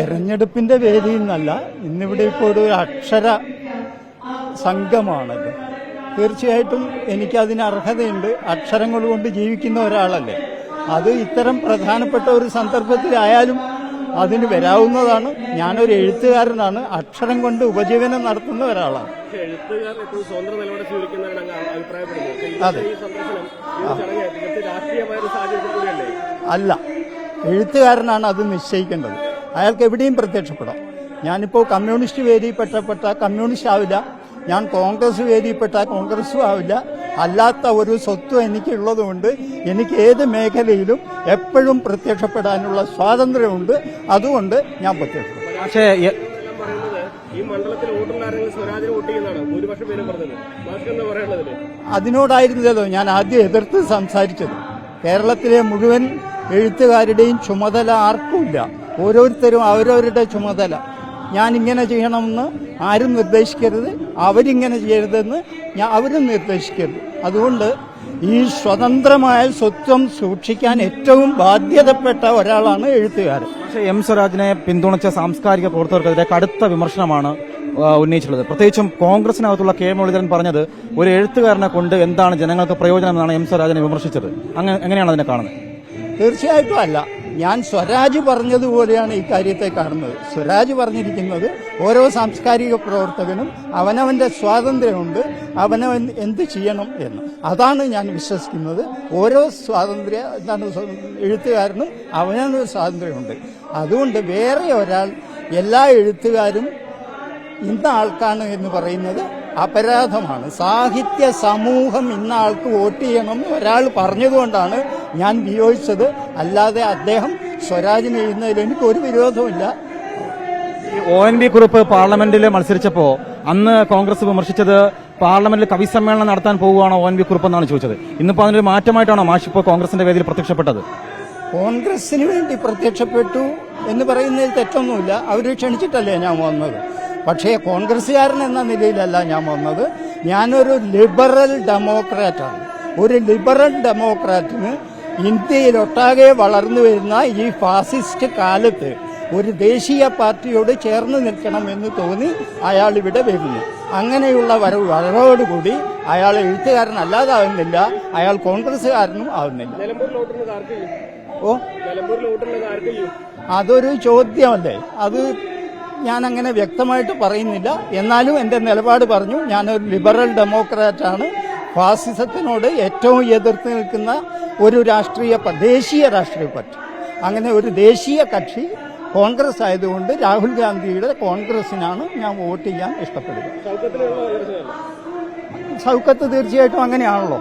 തെരഞ്ഞെടുപ്പിന്റെ വേദിയിൽ നിന്നല്ല ഇന്നിവിടെ ഇപ്പോൾ ഒരു അക്ഷര സംഘമാണത്. തീർച്ചയായിട്ടും എനിക്കതിന് അർഹതയുണ്ട്. അക്ഷരങ്ങൾ കൊണ്ട് ജീവിക്കുന്ന ഒരാളല്ലേ. അത് ഇത്തരം പ്രധാനപ്പെട്ട ഒരു സന്ദർഭത്തിലായാലും അതിന് വരാവുന്നതാണ്. ഞാനൊരു എഴുത്തുകാരനാണ്. അക്ഷരം കൊണ്ട് ഉപജീവനം നടത്തുന്ന ഒരാളാണ്. അതെ. അല്ല. എഴുത്തുകാരനാണ് അത് നിശ്ചയിക്കേണ്ടത്. അയാൾക്ക് എവിടെയും പ്രത്യക്ഷപ്പെടാം. ഞാനിപ്പോൾ കമ്മ്യൂണിസ്റ്റ് വേദിയിൽപ്പെട്ടപ്പെട്ട കമ്മ്യൂണിസ്റ്റ് ആവില്ല. ഞാൻ കോൺഗ്രസ് വേദിയിൽപ്പെട്ട കോൺഗ്രസും ആവില്ല. അല്ലാത്ത ഒരു സ്വത്വം എനിക്കുള്ളതുകൊണ്ട് എനിക്ക് ഏത് മേഖലയിലും എപ്പോഴും പ്രത്യക്ഷപ്പെടാനുള്ള സ്വാതന്ത്ര്യമുണ്ട്. അതുകൊണ്ട് ഞാൻ പ്രത്യക്ഷപ്പെടും. പക്ഷേ ഈ മണ്ഡലത്തിൽ സ്വരാജിന് വോട്ട് ചെയ്യുന്നതാണ്. ഭൂരിപക്ഷം പേരും പറഞ്ഞത്. ഞാൻ ആദ്യം എതിർത്ത് സംസാരിച്ചത്. കേരളത്തിലെ മുഴുവൻ എഴുത്തുകാരുടെയും ചുമതല ആർക്കുമില്ല ഓരോരുത്തരും അവരവരുടെ ചുമതല. ഞാൻ ഇങ്ങനെ ചെയ്യണമെന്ന് ആരും നിർദ്ദേശിക്കരുത് അവരിങ്ങനെ ചെയ്യരുതെന്ന് ഞാൻ അവരും നിർദ്ദേശിക്കരുത്. അതുകൊണ്ട് ഈ സ്വതന്ത്രമായ സ്വത്വം സൂക്ഷിക്കാൻ ഏറ്റവും ബാധ്യതപ്പെട്ട ഒരാളാണ് എഴുത്തുകാരൻ. പക്ഷേ എം സ്വരാജിനെ പിന്തുണച്ച സാംസ്കാരിക പ്രവർത്തകർക്കെതിരെ കടുത്ത വിമർശനമാണ് ഉന്നയിച്ചിട്ടുള്ളത്. പ്രത്യേകിച്ചും കോൺഗ്രസിനകത്തുള്ള കെ മുരളീധരൻ പറഞ്ഞത് ഒരു എഴുത്തുകാരനെ കൊണ്ട് എന്താണ് ജനങ്ങൾക്ക് പ്രയോജനം എന്നാണ് എം സ്വരാജിനെ വിമർശിച്ചത്. അങ്ങനെ എങ്ങനെയാണ് അതിനെ കാണുന്നത്? തീർച്ചയായിട്ടും അല്ല. ഞാൻ സ്വരാജ് പറഞ്ഞതുപോലെയാണ് ഈ കാര്യത്തെ കാണുന്നത്. സ്വരാജ് പറഞ്ഞിരിക്കുന്നത് ഓരോ സാംസ്കാരിക പ്രവർത്തകനും അവനവന്റെ സ്വാതന്ത്ര്യമുണ്ട് അവനവൻ എന്ത് ചെയ്യണം എന്ന്. അതാണ് ഞാൻ വിശ്വസിക്കുന്നത്. ഓരോ സ്വാതന്ത്ര്യ എന്താണ് എഴുത്തുകാരനും അവനവന് സ്വാതന്ത്ര്യമുണ്ട്. അതുകൊണ്ട് വേറെ ഒരാൾ എല്ലാ എഴുത്തുകാരും ഇന്ന ആൾക്കാണ് എന്ന് പറയുന്നത് അപരാധമാണ്. സാഹിത്യ സമൂഹം ഇന്ന ആൾക്ക് വോട്ട് ചെയ്യണം ഒരാൾ പറഞ്ഞതുകൊണ്ടാണ് ഞാൻ വിയോജിച്ചത്. അല്ലാതെ അദ്ദേഹം സ്വരാജിന് എഴുതുന്നതിൽ എനിക്ക് ഒരു വിരോധമില്ല ഒ എൻ വി കുറിപ്പ് പാർലമെന്റിൽ മത്സരിച്ചപ്പോ അന്ന് കോൺഗ്രസ് വിമർശിച്ചത് പാർലമെന്റിൽ കവി സമ്മേളനം നടത്താൻ പോവുകയാണോ ഒ എൻ വി കുറിപ്പ് എന്നാണ് ചോദിച്ചത്. ഇന്നിപ്പോ അതിനൊരു മാറ്റമായിട്ടാണോ മാഷ് ഇപ്പോൾ കോൺഗ്രസിന്റെ വേദിയിൽ പ്രത്യക്ഷപ്പെട്ടത്? കോൺഗ്രസിന് വേണ്ടി പ്രത്യക്ഷപ്പെട്ടു എന്ന് പറയുന്നതിൽ തെറ്റൊന്നുമില്ല. അവർ ക്ഷണിച്ചിട്ടല്ലേ ഞാൻ വന്നത്? പക്ഷേ കോൺഗ്രസ്സുകാരൻ എന്ന നിലയിലല്ല ഞാൻ വന്നത്. ഞാനൊരു ലിബറൽ ഡെമോക്രാറ്റാണ്. ഒരു ലിബറൽ ഡെമോക്രാറ്റിന് ഇന്ത്യയിലൊട്ടാകെ വളർന്നു വരുന്ന ഈ ഫാസിസ്റ്റ് കാലത്ത് ഒരു ദേശീയ പാർട്ടിയോട് ചേർന്ന് നിൽക്കണമെന്ന് തോന്നി അയാൾ ഇവിടെ വരുന്നു. അങ്ങനെയുള്ള വരവ് വരവോടുകൂടി അയാൾ എഴുത്തുകാരനല്ലാതാവുന്നില്ല അയാൾ കോൺഗ്രസ്സുകാരനും ആവുന്നില്ല. ഓ? അതൊരു ചോദ്യമല്ലേ? അത് ഞാൻ അങ്ങനെ വ്യക്തമായിട്ട് പറയുന്നില്ല. എന്നാലും എന്റെ നിലപാട് പറഞ്ഞു. ഞാനൊരു ലിബറൽ ഡെമോക്രാറ്റാണ്. ഫാസിസത്തിനോട് ഏറ്റവും എതിർത്ത് നിൽക്കുന്ന ഒരു രാഷ്ട്രീയ ദേശീയ രാഷ്ട്രീയ പാർട്ടി. അങ്ങനെ ഒരു ദേശീയ കക്ഷി കോൺഗ്രസ് ആയതുകൊണ്ട് രാഹുൽ ഗാന്ധിയുടെ കോൺഗ്രസിനാണ് ഞാൻ വോട്ട് ചെയ്യാൻ കോൺഗ്രസിനല്ല സൗക്കത്ത് തീർച്ചയായിട്ടും അങ്ങനെയാണല്ലോ.